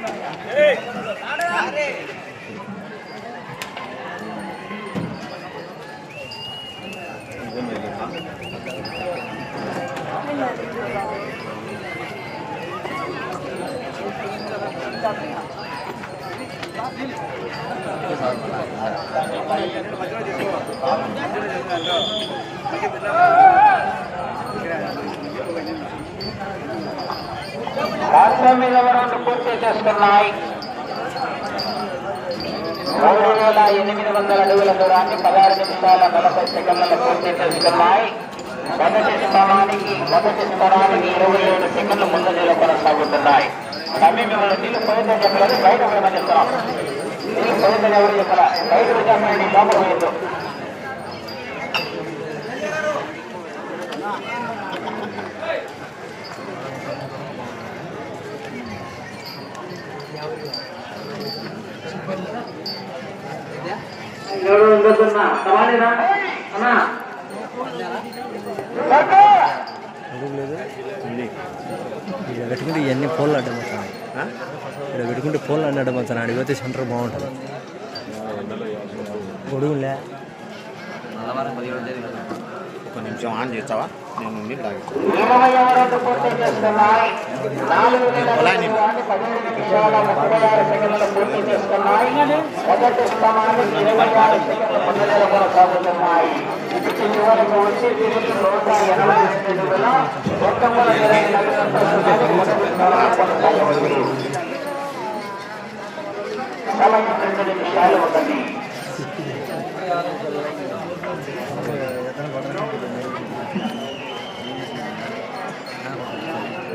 Hey! Round చేసుకున్నాయి మూడు వేల ఎనిమిది వందల అడుగుల దూరాన్ని పదహారు నిమిషాల నలభై సెకండ్ల పూర్తి చేసుకున్నాయి మొదటి స్థానానికి మొదటి స్థానానికి ఇరవై ఏడు సెకండ్లు ముందంజలో కొనసాగుతున్నాయి. సమీపంలో నీళ్ళు పోయిందని చెప్పలేదు బయట పోయమని చెప్తున్నాం. నీళ్ళు పోయిందని ఎవరు చెప్పాల? బయట చెప్పండి లోపల పోయిందో ఎవరు ఉండొద్దన్నా సవాలేనా అన్నా. పెట్టుకుంటే ఇవన్నీ ఫోన్లు అడ్డమవుతున్నాయి ఇక్కడ పెట్టుకుంటే ఫోన్లు అన్నీ అడ్డమవుతున్నాయి అడిగితే సెంటర్ బాగుంటుంది. గొడుగులే. ఒక నిమిషం ఆన్ చేస్తావా? నేను నీళ్ళు తాగిస్తాను ఇరవై రౌండ్ ఆరు సెకండ్లు పూర్తి చేసుకున్నాయి మొదటి స్థానానికి ఇరవై ఆరు సెకండ్ల ముందంజలో కొనసాగుతున్నాయి ఇది చివరకు వచ్చి తిరిగి నూట ఎనభై రెండు వేల ఒక్క వందల ఇరవై నాలుగు సంతోషాలు మొదటి స్థానంలో కొనసాగుతుంది సమయం రెండు నిమిషాలు ఉన్నది ఇరవై నాలుగు వేల రెండు వందల అడుగుల దూరాన్ని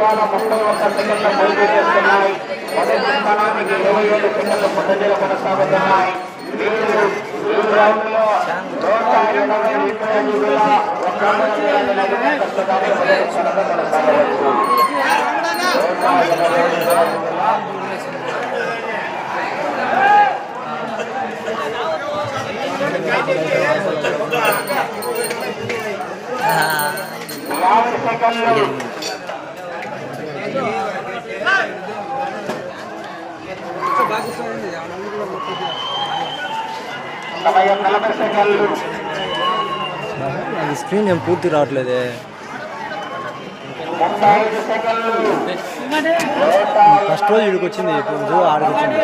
నిమిషాల ముప్పై ఒక్క సెకండ్ల పూర్తి చేస్తున్నాయి. మొదటి స్థానానికి ఇరవై ఏడు సెకండ్ల ముందంజలు కొనసాగుతున్నాయి. ఈ నూట ఎనభై వందల అది స్క్రీన్ ఏం పూర్తి రావట్లేదే ఫస్ట్ రోజు ఇక్కడికి వచ్చింది ఇప్పుడు ఆడికి వచ్చింది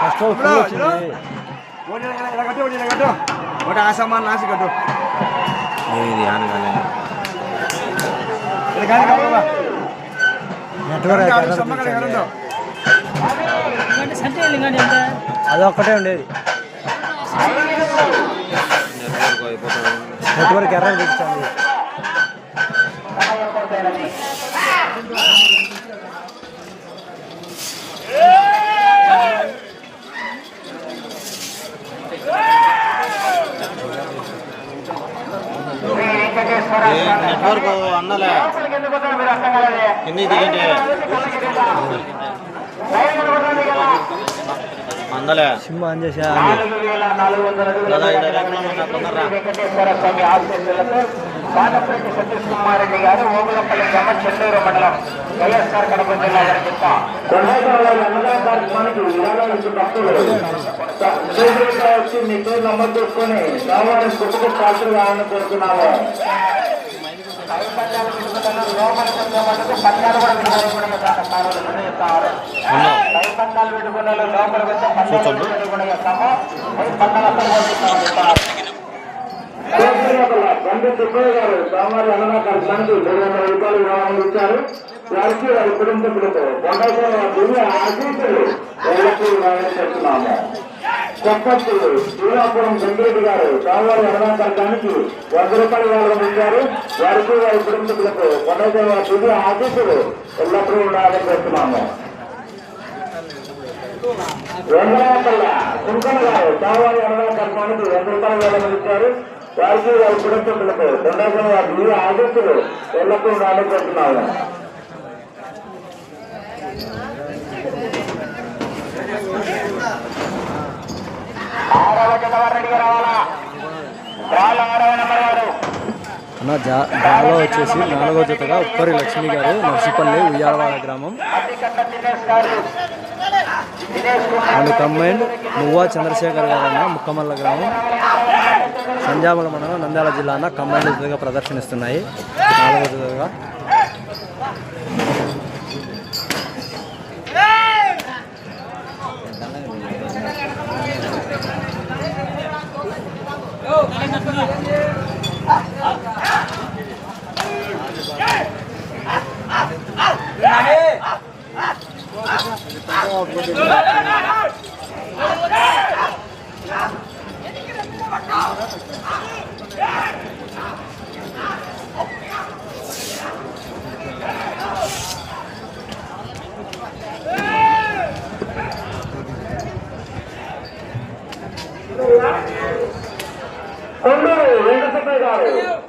ఫస్ట్ రోజు ఫుల్ వచ్చింది ఒకటి ఆసమాన్ నాసి కట్టు ఇది ఆన్ కాలేదు అదొక్కటే ఉండేది నెట్వర్క్ ఎర్ర తెచ్చాను సమయం పూర్తయినది. శ్రీ వెంకటేశ్వర స్వామి నెట్వర్క్ అన్నలే లోపలికి దిగండి అందలే సిమ్ ఆన్ చేసా బాలప్రెడ్డి సతీష్ కుమార్ రెడ్డి గారు ఓగులపల్లి మండలం వైఎస్ఆర్ కడప జిల్లా గారి చెప్తా అన్నదాన వచ్చి మీ పేరు నమోదు చేసుకొని రావాలని గొప్ప పాత్ర కావాలని కోరుతున్నాము కూడా పెట్టుకునే గారు సోమవారి అన్నదాన కార్యక్రమానికి మూడు వందల రూపాయలు విరాళం ఇచ్చారు వారికి వారి కుటుంబ సభ్యులతో కొండలతో దివ్య ఆశీస్సులు ఎల్లప్పుడూ చేస్తున్నాము సంపత్తి శ్రీరాపురం వెంకరెడ్డి గారు కావాలి అరుణాచలానికి వంద రూపాయలు వాళ్ళు ఇచ్చారు. వారికి వారి కుటుంబీకులకు కొండదేవ తుది ఆశీస్సులు ఎల్లప్పుడూ ఉండాలని కోరుతున్నాము. వెంకటాపల్ల కుంకణ గారు కావాలి అరుణాచలానికి వంద రూపాయలు వాళ్ళు ఇచ్చారు. వారికి వారి కుటుంబీకులకు కొండదేవ తుది ఆశీస్సులు ఎల్లప్పుడూ ఉండాలని కోరుతున్నాము. ఆరవ జత వారు రెడీగా రావాలా? రాళ్ళ ఆరవ నెంబర్ వారు అన్న జా జాలో వచ్చేసి నాలుగో జతగా ఉప్పరి లక్ష్మి గారు నర్సిపల్లి ఉయ్యాలవాడ గ్రామం. అండ్ కంబైండ్ మువ్వా చంద్రశేఖర్ గారు అన్న ముక్కమల్ల గ్రామం. సంజామల మండలం నంద్యాల జిల్లా అన్న కంబైండ్ జతగా ప్రదర్శనిస్తున్నాయి. నాలుగో జతగా.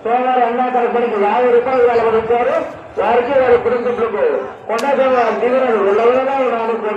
సోమవారం అన్నాకర పనికి యాభై రూపాయలు వెళ్ళబడుతారు వారికి వారి కుటుంబీకులకు కొండదేవ దీవెనలు వెళ్ళవలనే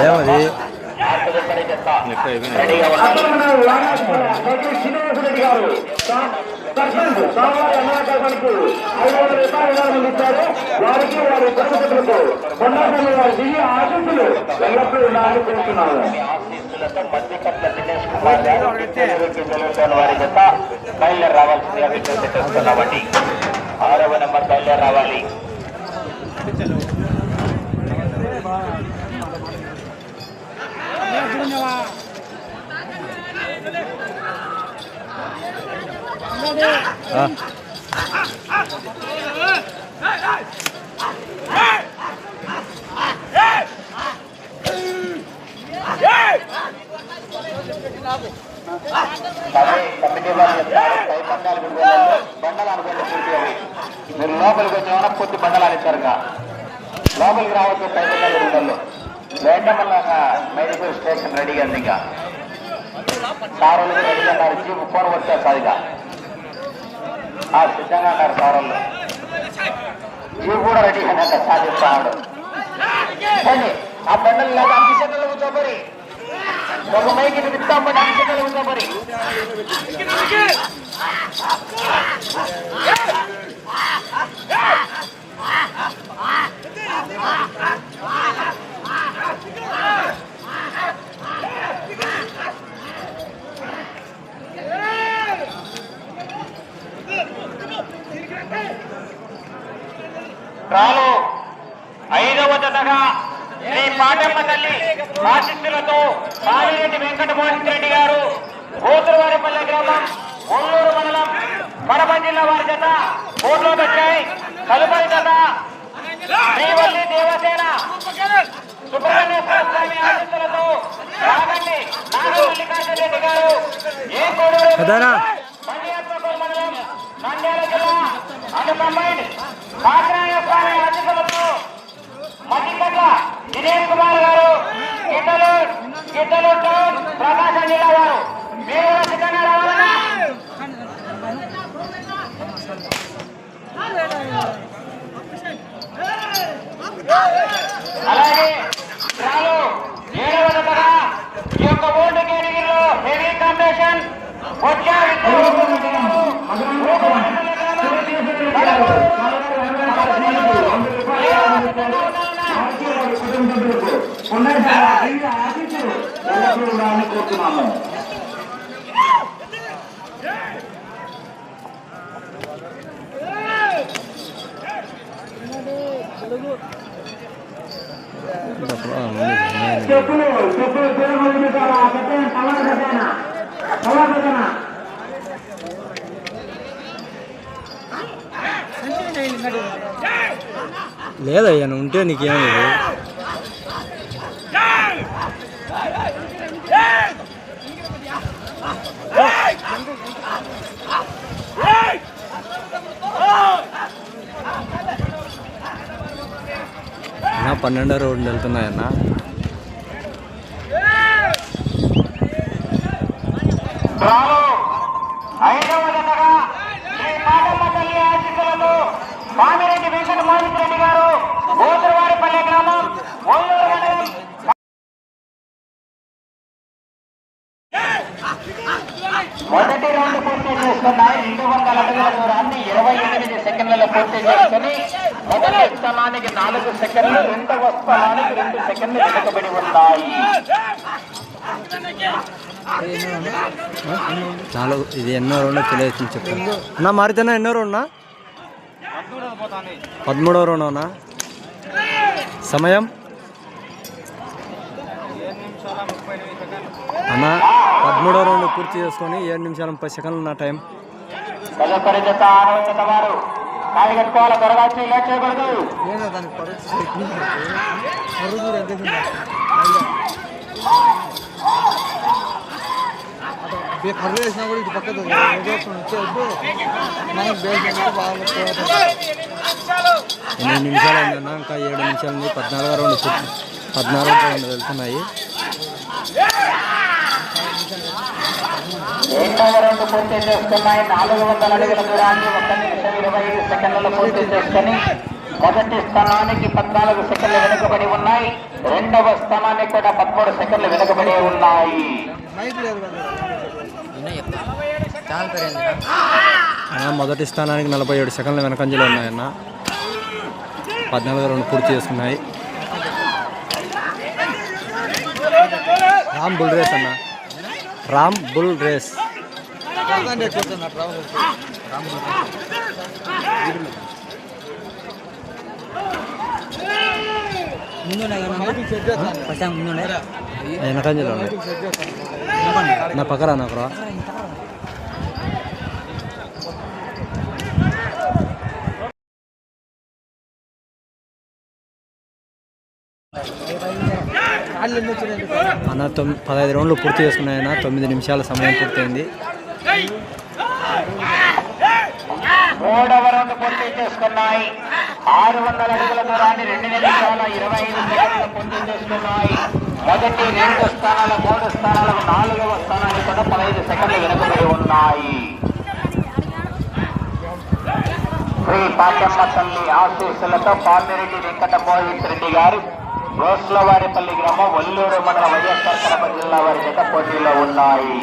ఏమది ఉన్నారు శ్రీనివాసరెడ్డి గారు సర్పంచ్ ఐదు వందల రూపాయలు ఇవ్వాలని ఇచ్చారు వారికి వారి కుటుంబీకులకు ఎల్లప్పుడూ ఉండాలని కోరుతున్నాను వారి జత బయలుదేరి రావాల్సిందిగా విజ్ఞప్తి చేస్తున్నామండి ఆరవ నెంబర్ బయలుదేరి రావాలి. కమిటీ వారు బండలు అనుకోండి మీరు లోపలికి వచ్చి పూర్తి కొద్ది బండలు ఆడిస్తారు లోపలికి రావచ్చు పై పందాలు గుడివెళ్ళు లేక స్టేషన్ రెడీ అయింది ఇంకా. సారోళ్ళు రెడీ అన్నారు జీపు ఫోన్ వచ్చేస్తుంది ఇక. ఆ, సిద్ధంగా అన్నారు సారోళ్ళు. జీపు కూడా రెడీ అయినాక సాధిస్తాడు ఆ బండలు లేదా అన్ని కూర్చోబడి ఒక మైకి తిప్పామని అన్ని సెకండ్లు కూర్చోబడి రాలు ఐదవ జతగా శ్రీ పాటమ్మ తల్లి ఆశిస్సులతో మాలిరెడ్డి వెంకటమోహన్ రెడ్డి గారు కోతులవారిపల్లె గ్రామం ఒల్లూరు మండలం కడప జిల్లా వారి జత కోట్లో వచ్చాయి. తదుపరి జత శ్రీవల్లి దేవసేన సుబ్రహ్మణ్యేశ్వర స్వామి ఆశిస్సులతో రాగండి నాగమల్లికార్జున రెడ్డి గారు. ఏ కోడూరు నంద్యాల జిల్లా కాకరాయ స్వామి మధ్యపట్ల దినేష్ కుమార్ గారు గిద్దలు గిద్దలు ప్రకాశం జిల్లా వారు మీరు కూడా సిద్ధంగా రావాలన్నా అలాగే రాలు ఏడవ జతగా ఈ యొక్క ఓల్డ్ కేటగిరీలో హెవీ కాంపిటీషన్ వచ్చా అప్పుడప్పుడు ఆ, ఉంది. నేను- చెప్పులు చెప్పులు లేదయ్యా ఉంటే నీకేం లేదు. అన్నా పన్నెండో రోడ్డు వెళ్తున్నాయన్నా. ఐదవ జతగా శ్రీ తల్లి ఆశీస్సులతో వెంకట మోహిత్ రెడ్డి గారు గ్రామం ఒల్లూరు మండలం. మొదటి రౌండ్ పూర్తి చేసుకున్నాయి రెండు వందల అడుగుల దూరాన్ని ఇరవై ఎనిమిది సెకండ్లలో పూర్తి చేసుకుని మొదటి స్థలానికి నాలుగు సెకండ్లు రెండవ స్థలానికి రెండు సెకండ్లు వెనుకబడి ఉన్నాయి. నాలుగు ఇది ఎన్నో రౌండ్ తెలియదు చెప్పండి. అన్నా మారితేనా ఎన్నో రౌండ్నా పదమూడవ రౌండ్నా సమయం? అన్న పదమూడవ రౌండ్ పూర్తి చేసుకొని ఏడు నిమిషాల ముప్పై సెకండ్లు నా టైం. తదుపరి జత ఆరవ జత వారు కాలి కట్టుకోవాలి త్వరగా వచ్చి లేట్ చేయకూడదు దానికి పరిస్థితి మరుగు ఎంత కర్రీ వేసినా కూడా ఇటు పక్కకు వచ్చేద్దు మనకు బేస్ బాగా ఎనిమిది నిమిషాలు అయిందన్న ఇంకా ఏడు నిమిషాలు ఉంది పద్నాలుగు రౌండ్ పూర్తి పద్నాలుగు రౌండ్ వెళ్తున్నాయి. రెండు పూర్తి చేసుకున్నాయి నాలుగు వందల అడుగుల దూరాన్ని ఒక నిమిషం ఇరవై ఐదు సెకండ్లలో పూర్తి చేసుకుని మొదటి స్థానానికి పద్నాలుగు సెకండ్లు వెనుకబడి ఉన్నాయి. రెండవ స్థానానికి కూడా పదమూడు సెకండ్లు వెనుకబడి ఉన్నాయి. అన్న? మొదటి స్థానానికి నలభై ఏడు సెకండ్ల వెనకంజలో ఉన్నాయన్న. పద్నాలుగు రౌండ్ పూర్తి చేసుకున్నాయి. రామ్ బుల్ రేస్ అన్న. Ram bull race. చేస్తాను వెనకంజలో ఉన్నాయి. నా పక్కరా నాకు రా అన్న తొమ్మిది పదహైదు రౌండ్లు పూర్తి చేసుకున్నాయన్న తొమ్మిది నిమిషాల సమయం పూర్తయింది. మూడవ రౌండ్ పూర్తి చేసుకున్నాయి. ఆరు వందల అడుగుల దూరాన్ని రెండు నిమిషాల ఇరవై ఐదు సెకండ్లు పూర్తి చేసుకున్నాయి. మొదటి రెండు స్థానాల మూడు స్థానాలకు నాలుగవ స్థానానికి కూడా పదహైదు సెకండ్లు వెనుకబడి ఉన్నాయి. శ్రీ పాటమ్మ తల్లి ఆశీస్సులతో పామిరెడ్డి వెంకట మోహిత్ రెడ్డి గారు గోస్లవారిపల్లి గ్రామం వల్లూరు మండల వైఎస్ఆర్ కడప జిల్లా వారి చేత పోటీలో ఉన్నాయి.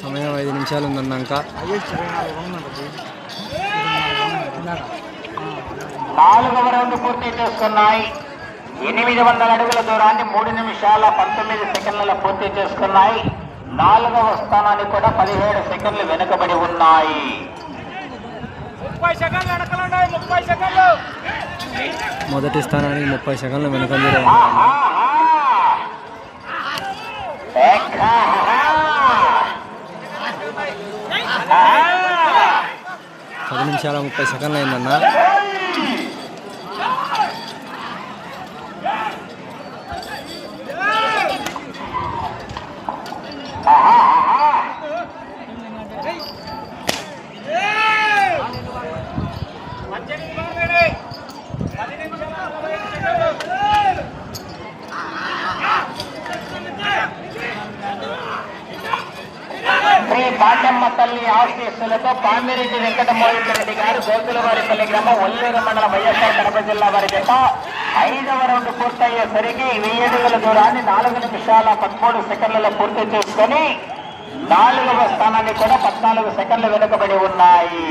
సమయం ఐదు నిమిషాలు ఉందన్నాక. నాలుగవ రౌండ్ పూర్తి చేసుకున్నాయి ఎనిమిది వందల అడుగుల దూరాన్ని మూడు నిమిషాల పంతొమ్మిది సెకండ్లలో పూర్తి చేసుకున్నాయి నాలుగవ స్థానానికి కూడా పదిహేడు సెకండ్లు వెనుకబడి ఉన్నాయి మొదటి స్థానానికి ముప్పై సెకండ్లు! ఎక్కాహా! ఆహా! పది నిమిషాల ముప్పై సెకండ్లు అయిందన్న ఆహాహా! శ్రీ పాటమ్మ తల్లి ఆశీస్సులతో పామిరెడ్డి వెంకటమోహిత రెడ్డి గారు గోకులవారిపల్లి గ్రామం ఒల్లూరు మండలం వైఎస్ఆర్ కడప జిల్లా వారి జత ఐదవ రౌండ్ పూర్తయ్యేసరికి వెయ్యి అడుగుల దూరాన్ని నాలుగు నిమిషాల పదమూడు సెకండ్లలో పూర్తి చేసుకొని నాలుగవ స్థానాన్ని కూడా పద్నాలుగు సెకండ్లు వెనుకబడి ఉన్నాయి.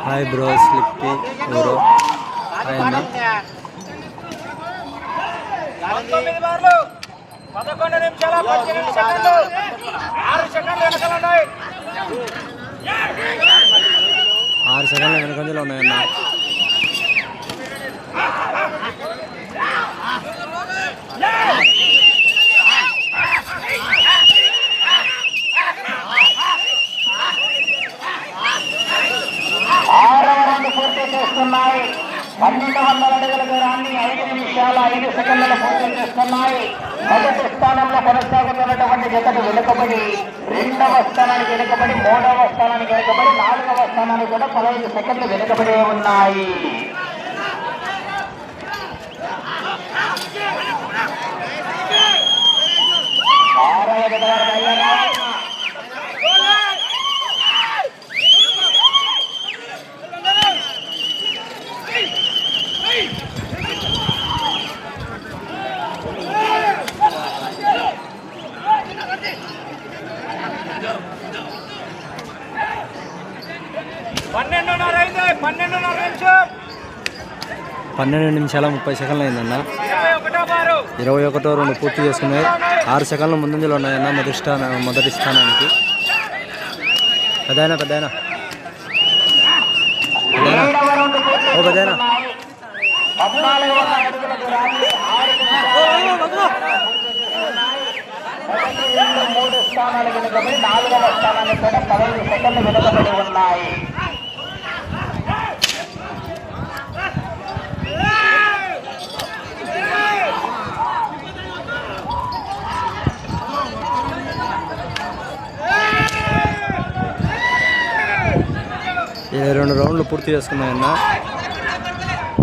హాయ్ బ్రో స్లిప్పి ఎవరో హాయ్ అన్న పదకొండు నిమిషాల పద్దెనిమిది సెకండ్లు. ఆరు సెకండ్లు వెనకాల ఉన్నాయి. ఆరు సెకండ్లు వెనుకంజలో ఉన్నాయన్న. ఆరవ రౌండ్ పూర్తి చేస్తున్నాయి పన్నెండు వందల అడుగుల దూరాన్ని ఐదు నిమిషాల ఐదు సెకండ్లు పూర్తి చేస్తున్నాయి మొదటి స్థానంలో కొనసాగుతున్నటువంటి వెనుకబడి రెండవ స్థానానికి వెనుకబడి మూడవ స్థానానికి వెనుకబడి నాలుగవ స్థానానికి కూడా పదహైదు సెకండ్లు వెనుకబడే ఉన్నాయి. ఆరవ జత వారు బయలుదేరారు. పన్నెండున్నర అయింది పన్నెండున్నర నిమిషం పన్నెండు నిమిషాల ముప్పై సెకండ్లు అయిందన్న. ఇరవై ఒకటో రెండు పూర్తి చేసుకున్నాయి. ఆరు సెకండ్ల ముందంజలో ఉన్నాయన్న మొదటి స్థాన మొదటి స్థానానికి. పెద్దాయన పెద్దయినా. ఓ పెద్దయినా. మూడు స్థానాలు వెనుకబడి నాలుగవ స్థానాన్ని కూడా పదహైదు సెకండ్లు వెనుకబడి ఉన్నాయి. రెండు రౌండ్లు పూర్తి చేసుకున్నాయన్న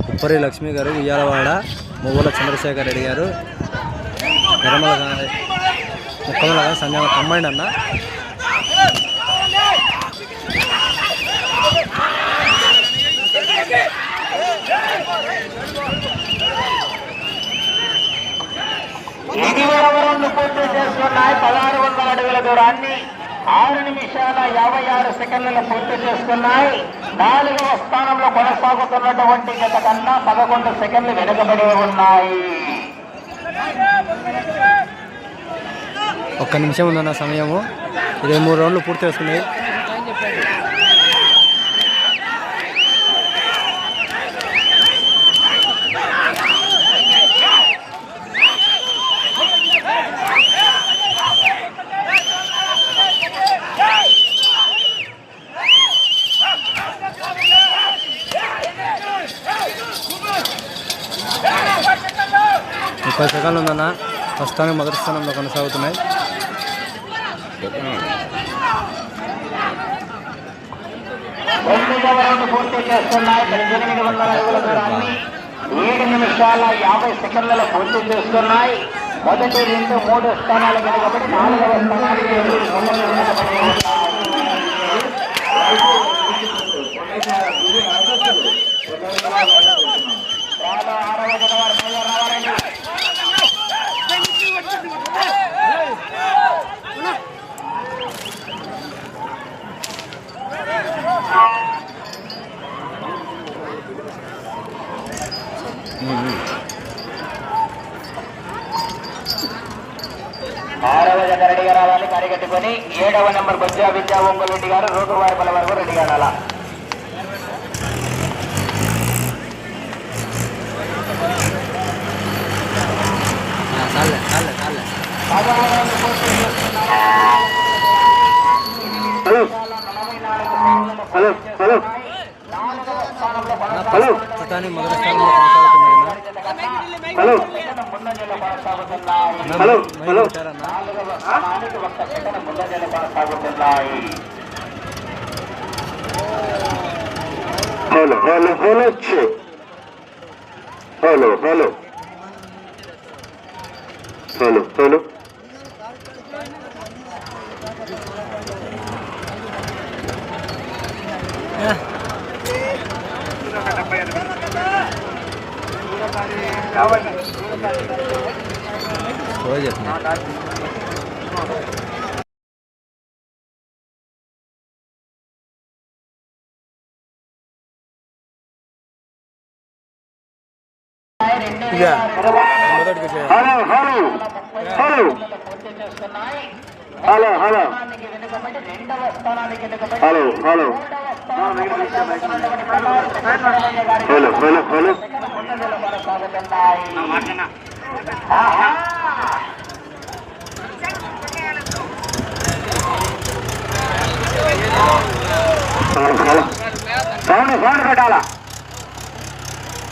ఉప్పరి లక్ష్మి గారు ఉయ్యాలవాడ మువ్వల చంద్రశేఖర్ రెడ్డి గారు నిర్మల గా- ముక్కమల గారు సంజయ్ కమ్మండి అన్న. ఎనిమిదవ రౌండ్ పూర్తి చేస్తున్నాయి పదహారు వందల అడుగుల దూరాన్ని ఆరు నిమిషాల యాభై ఆరు సెకండ్లలో పూర్తి చేసుకున్నాయి. నాలుగవ స్థానంలో కొనసాగుతున్నటువంటి గత కన్నా పదకొండు సెకండ్లు వెనుకబడి ఉన్నాయి. ఒక్క నిమిషం ఉందన్న సమయము. ఇరవై మూడు రౌండ్లు పూర్తి చేసుకున్నాయి. పది సెకండ్లు ఉందన్న ప్రస్తుతానికి మొదటి స్థానంలో కొనసాగుతున్నాయి. చేస్తున్నాయి ఏడు నిమిషాల యాభై సెకండ్లలో పూర్తి చేస్తున్నాయి. మొదటి రెండు మూడు స్థానాలు వెనుకబడి నాలుగవ స్థానానికి ఎనిమిది సెకండ్లు వెనుకబడి ఉన్నాయి. రాలో ఆరవ జత వారు బయలుదేరి రావాలండి. ఆరవ జత రెడీగా రావాలి. కరిగట్టుకొని ఏడవ నెంబర్ బొజ్జా విద్యా ఒంగోలు రెడ్డి గారు రోడ్డు వారిపల వరకు రెడీగా రాలా. హలో. హలో. హలో. మొదటి hello hello hello పెట్టారన్న hello hello hello check hello hello hello hello Давай. Hello, hello hello hello. Hello hello. Sound sound పెట్టాలా?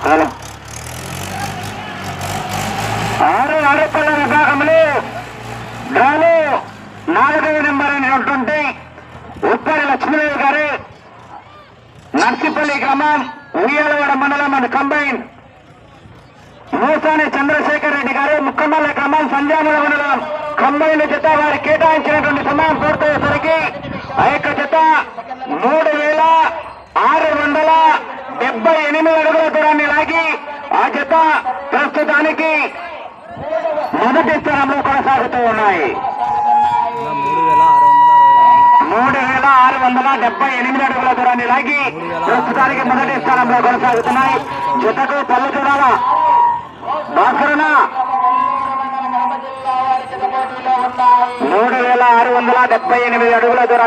హలో. ఆరు ఆడపల్ల విభాగంలో డ్రాలో నాలుగవ నెంబర్ అయినటువంటి ఉప్పరి లక్ష్మీదేవి గారు నర్సిపల్లి గ్రామం ఉయ్యాలవాడ మండలం అండ్ కంబైన్. మూసాని చంద్రశేఖర్ రెడ్డి గారు ముక్కమల్ల గ్రామం సంధ్యాముల మండలం. కంబైన్ జత వారి కేటాయించినటువంటి సమయం పూర్తయ్యేసరికి ఆ యొక్క జత మూడు వేల ఆరు వందల డెబ్బై ఎనిమిది అడుగుల దూరాన్ని లాగి ఆ జత ప్రస్తుతానికి మొదటి స్థానంలో కొనసాగుతూ ఉన్నాయి. మూడు వేల ఆరు మూడు వేల ఆరు వందల డెబ్బై ఎనిమిది అడుగుల దూరాన్ని లాగి ప్రస్తుతానికి మొదటి స్థానంలో కొనసాగుతున్నాయి. జతకు పళ్ళు చూడాలా భాస్కరణ మూడు వేల ఆరు వందల డెబ్బై ఎనిమిది అడుగుల దూరాన్ని